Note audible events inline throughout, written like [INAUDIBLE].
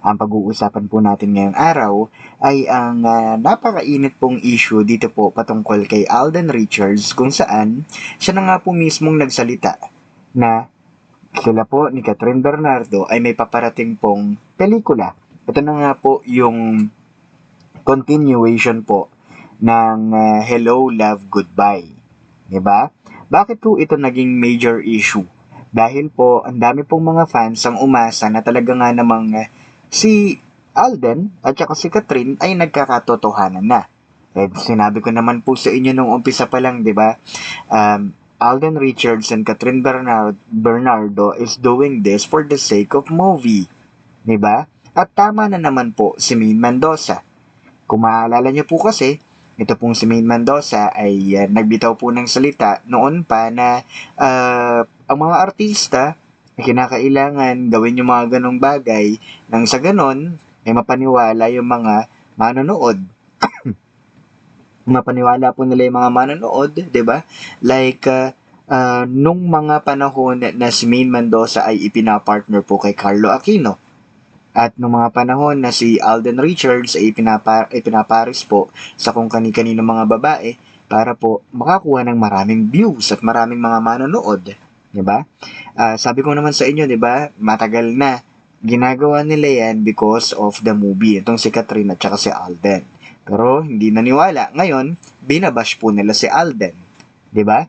Ang pag-uusapan po natin ngayong araw ay ang ah, napakainit pong issue dito po patungkol kay Alden Richards kung saan siya na nga po mismong nagsalita na sila po ni Catherine Bernardo ay may paparating pong pelikula. Ito na nga po yung continuation po ng ah, Hello, Love, Goodbye. 'Di ba? Bakit po ito naging major issue? Dahil po ang dami pong mga fans ang umasa na talaga nga namang ah, si Alden at saka si Catherine ay nagkakatotohanan na. And sinabi ko naman po sa inyo nung umpisa pa lang, di ba? Um, Alden Richards and Catherine Bernard, Bernardo is doing this for the sake of movie. Di ba? At tama na naman po si Maine Mendoza. Kung maalala niyo po kasi, ito pong si Maine Mendoza ay uh, nagbitaw po ng salita noon pa na uh, ang mga artista ay kinakailangan gawin yung mga ganong bagay nang sa ganon ay mapaniwala yung mga manonood. [CLEARS THROAT] mapaniwala po nila yung mga manonood, 'di ba? Like uh, uh, nung mga panahon na si Maine Mendoza ay ipinapartner po kay Carlo Aquino. At nung mga panahon na si Alden Richards ay ipinapa, ipinaparis po sa kung kani-kanino mga babae para po makakuha ng maraming views at maraming mga manonood. ba? Ah, sabi ko naman sa inyo, 'di ba? Matagal na ginagawa nila 'yan because of the movie. Itong si Catherine at si Alden. Pero hindi naniwala. Ngayon, binabash po nila si Alden. 'Di ba?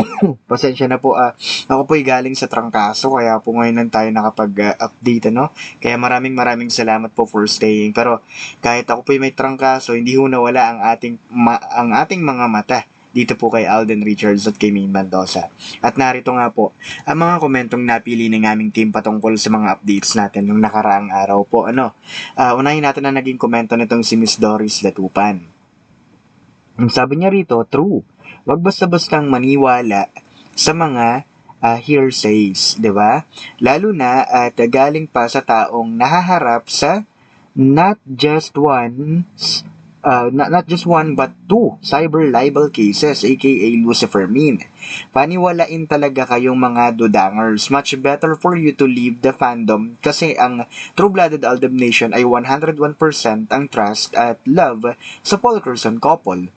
[COUGHS] Pasensya na po. ah ako po'y galing sa trangkaso kaya po ngayon lang tayo nakapag-update ano. Kaya maraming maraming salamat po for staying. Pero kahit ako po'y may trangkaso, hindi ho nawala ang ating ma- ang ating mga mata dito po kay Alden Richards at kay Maine Mendoza. At narito nga po ang mga komentong napili ng aming team patungkol sa mga updates natin nung nakaraang araw po. Ano, ah, unahin natin ang naging komento nitong si Miss Doris Latupan. Ang sabi niya rito, true. Huwag basta-bastang maniwala sa mga ah, hearsays, 'di ba? Lalo na at galing pa sa taong nahaharap sa not just one uh, not, not just one but two cyber libel cases aka Lucifer Mean. Paniwalain talaga kayong mga dudangers. Much better for you to leave the fandom kasi ang True-Blooded Aldab Nation ay 101% ang trust at love sa Paul Carson couple.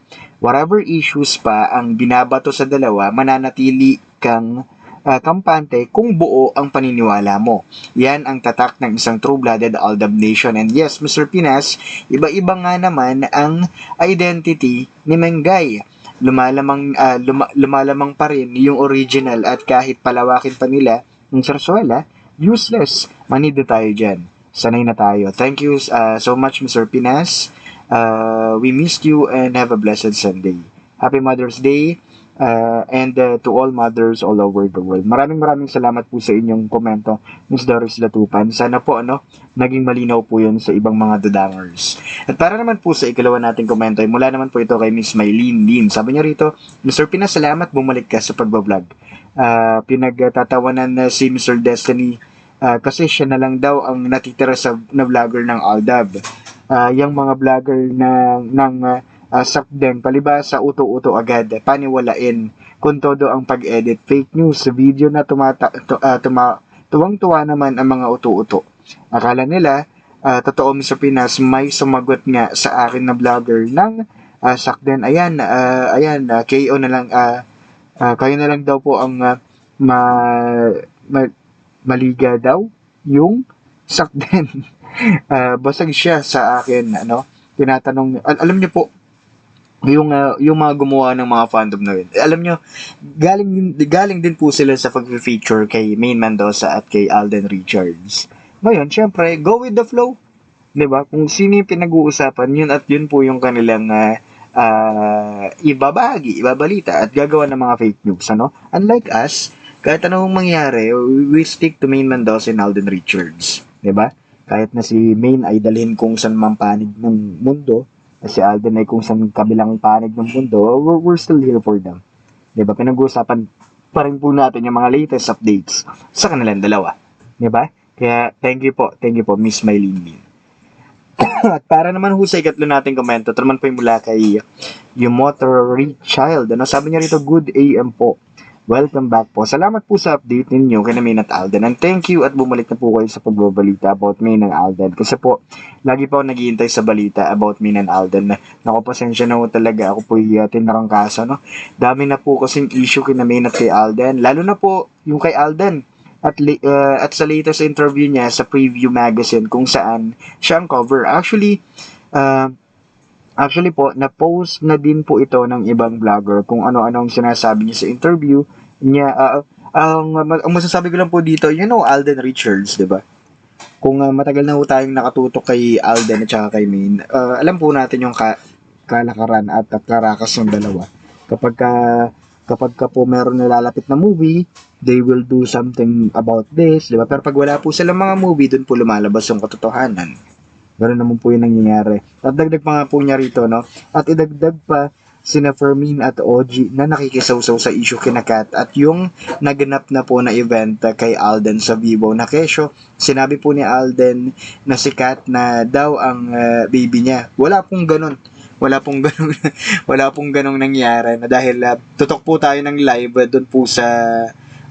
Whatever issues pa ang binabato sa dalawa, mananatili kang uh, kampante kung buo ang paniniwala mo. Yan ang tatak ng isang true-blooded Aldab Nation. And yes, Mr. Pinas, iba-iba nga naman ang identity ni Mengay. Lumalamang, uh, luma- lumalamang pa rin yung original at kahit palawakin pa nila yung sarsuela, useless. Manido tayo dyan. Sanay na tayo. Thank you uh, so much, Mr. Pinas. Uh, we missed you and have a blessed Sunday. Happy Mother's Day uh, and uh, to all mothers all over the world. Maraming maraming salamat po sa inyong komento, Ms. Doris Latupan. Sana po ano, naging malinaw po yun sa ibang mga dudangers. At para naman po sa ikalawa nating komento, ay mula naman po ito kay Miss Maylene Lin. Sabi niya rito, Mr. Pinas, salamat bumalik ka sa pagbablog. Uh, pinagtatawanan na si Mr. Destiny uh, kasi siya na lang daw ang natitira sa na vlogger ng Aldab. Uh, yung mga vlogger na, ng uh, uh, sakden palibasa uto-uto agad. Paniwalain kung todo ang pag-edit. Fake news. Sa video na tumata tu, uh, tuma, tuwang-tuwa naman ang mga uto-uto. Akala nila uh, totoo sa Pinas may sumagot nga sa akin na vlogger ng uh, sakden ayan uh, ayan uh, KO na lang uh, uh, kayo na lang daw po ang uh, ma, ma, maliga daw yung sakden uh, [LAUGHS] basag siya sa akin ano tinatanong al- alam niyo po yung uh, yung mga gumawa ng mga fandom na yun. Alam nyo, galing galing din po sila sa pag-feature kay Main Mendoza at kay Alden Richards. Ngayon, syempre, go with the flow. 'Di ba? Kung sino yung pinag-uusapan, yun at yun po yung kanilang uh, uh, ibabahagi, ibabalita at gagawa ng mga fake news, ano? Unlike us, kahit anong mangyari, we stick to Main Mendoza and Alden Richards. 'di ba? Kahit na si Main ay dalhin kung saan mang panig ng mundo, si Alden ay kung saan kabilang panig ng mundo, we're, we're still here for them. 'Di ba? Pinag-uusapan pa rin po natin yung mga latest updates sa kanilang dalawa. 'Di ba? Kaya thank you po, thank you po Miss Mylene Lin. [COUGHS] At para naman ho sa ikatlo nating komento, ito naman po yung mula kay Yumotori Child. Ano, sabi niya rito, good AM po. Welcome back po. Salamat po sa update ninyo kay Main at Alden. And thank you at bumalik na po kayo sa pagbabalita about Main and Alden. Kasi po, lagi po ako naghihintay sa balita about Main and Alden. Naku, pasensya na po talaga. Ako po yung uh, tinarangkasa, no? Dami na po kasing issue kay Main at kay Alden. Lalo na po yung kay Alden. At, uh, at sa latest interview niya sa Preview Magazine kung saan siya ang cover. Actually, uh, Actually po, na-post na din po ito ng ibang vlogger kung ano-ano ang sinasabi niya sa interview niya. ah, ang, ang masasabi ko lang po dito, you know Alden Richards, di ba? Kung ah, matagal na po tayong nakatutok kay Alden at saka kay Main, ah, alam po natin yung ka- kalakaran at karakas ng dalawa. Kapag ka, kapag ka po meron nalalapit na movie, they will do something about this, di ba? Pero pag wala po silang mga movie, dun po lumalabas yung katotohanan. Ganun naman po yung nangyayari. At dagdag pa nga po niya rito, no? At idagdag pa sina Fermin at OG na nakikisawsaw sa issue kina Kat at yung naganap na po na event uh, kay Alden sa Vivo na kesyo, sinabi po ni Alden na si Kat na daw ang uh, baby niya. Wala pong ganun. Wala pong [LAUGHS] ganun, wala pong ganung nangyari na dahil uh, tutok po tayo ng live doon po sa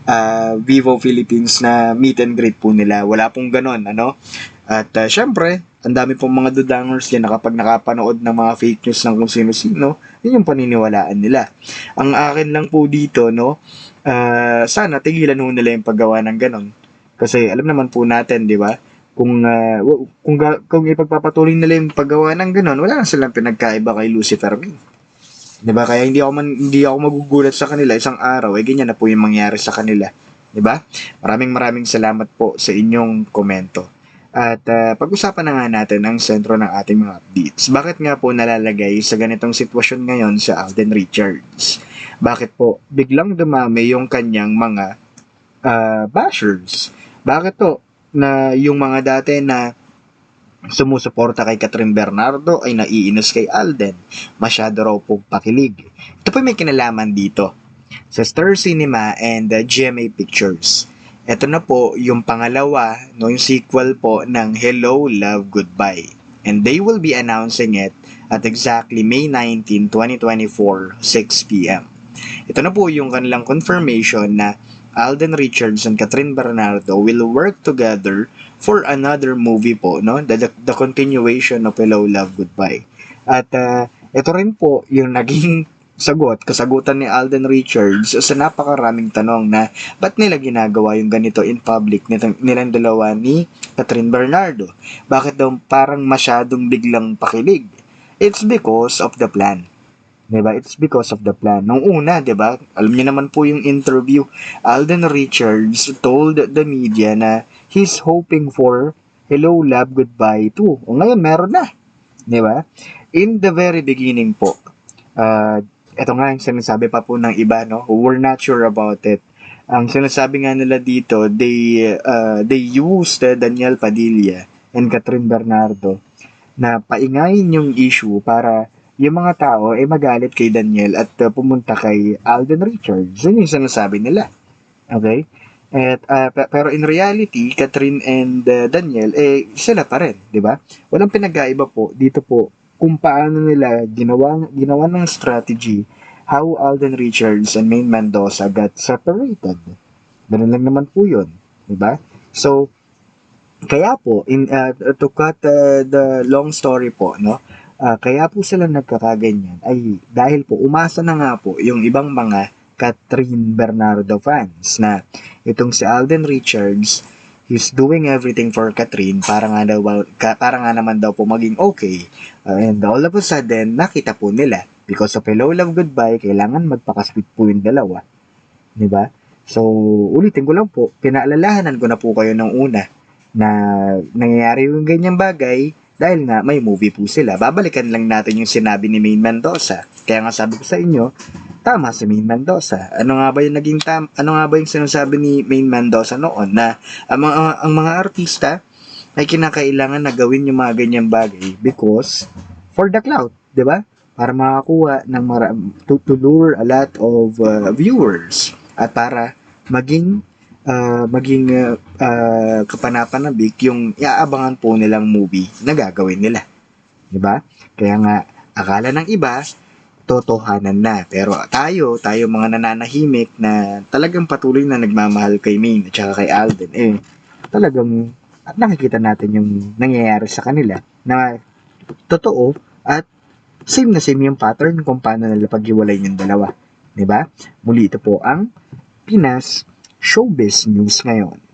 uh, Vivo Philippines na meet and greet po nila. Wala pong ganun, ano? At uh, syempre, ang dami pong mga dudangers yan na kapag nakapanood ng mga fake news ng kung sino-sino, yun yung paniniwalaan nila. Ang akin lang po dito, no, ah, sana tigilan ho nila yung paggawa ng ganon. Kasi alam naman po natin, di ba, kung, wa- kung, kung ipagpapatuloy nila yung paggawa ng ganon, wala na silang pinagkaiba kay Lucifer May. Di ba? Kaya hindi ako man, hindi ako magugulat sa kanila isang araw, eh ganyan na po yung mangyari sa kanila. Di ba? Maraming maraming salamat po sa inyong komento. At ah, pag-usapan na nga natin ang sentro ng ating mga updates. Bakit nga po nalalagay sa ganitong sitwasyon ngayon sa Alden Richards? Bakit po biglang dumami yung kanyang mga ah, bashers? Bakit to na yung mga dati na sumusuporta kay Catherine Bernardo ay naiinos kay Alden? Masyado raw pong pakilig. Ito po may kinalaman dito sa Star Cinema and uh, GMA Pictures. Ito na po yung pangalawa, no, yung sequel po ng Hello, Love, Goodbye. And they will be announcing it at exactly May 19, 2024, 6 p.m. Ito na po yung kanilang confirmation na Alden Richards and Catherine Bernardo will work together for another movie po, no? The, the, the continuation of Hello, Love, Goodbye. At uh, ito rin po yung naging sagot, kasagutan ni Alden Richards sa napakaraming tanong na ba't nila ginagawa yung ganito in public nitong, nilang dalawa ni Catherine Bernardo? Bakit daw parang masyadong biglang pakilig? It's because of the plan. 'Di ba? It's because of the plan. Nung una, 'di ba? Alam niyo naman po yung interview. Alden Richards told the media na he's hoping for Hello Love Goodbye too. O ngayon meron na. 'Di ba? In the very beginning po, uh, ito nga yung sinasabi pa po ng iba, no? We're not sure about it. Ang sinasabi nga nila dito, they, uh, they used uh, Daniel Padilla and Catherine Bernardo na paingayin yung issue para yung mga tao ay magalit kay Daniel at uh, pumunta kay Alden Richards. Yun yung sinasabi nila. Okay? At, uh, pe- pero in reality, Catherine and uh, Daniel, eh, sila pa rin, di ba? Walang pinagkaiba po dito po kung paano nila ginawa, ginawa ng strategy how Alden Richards and Main Mendoza got separated. Ganun lang naman po yun. Diba? So, kaya po, in, uh, to cut uh, the long story po, no? Ah, kaya po sila nagkakaganyan ay dahil po umasa na nga po yung ibang mga Catherine Bernardo fans na itong si Alden Richards he's doing everything for Catherine para nga daw para nga naman daw po maging okay. And all of a sudden, nakita po nila because of Hello Love Goodbye, kailangan magpakasweet po yung dalawa. 'Di ba? So, ulitin ko lang po, pinaalalahanan ko na po kayo ng una na nangyayari yung ganyang bagay dahil nga may movie po sila. Babalikan lang natin yung sinabi ni Main Mendoza. Kaya nga sabi ko sa inyo, tama si Main Mendoza. Ano nga ba yung naging tam ano nga ba yung sinasabi ni Main Mendoza noon na ang mga, ang mga artista ay kinakailangan na gawin yung mga ganyang bagay because for the clout, di ba? Para makakuha ng mara- to, to lure a lot of uh, viewers at para maging uh, maging uh, uh, kapanapanabik yung iaabangan po nilang movie na gagawin nila. Di ba? Kaya nga, akala ng iba, totohanan na. Pero tayo, tayo mga nananahimik na talagang patuloy na nagmamahal kay Maine at saka kay Alden, eh, talagang at nakikita natin yung nangyayari sa kanila na totoo at same na same yung pattern kung paano nila paghiwalay yung dalawa. ba? Muli ito po ang Pinas Showbiz News ngayon.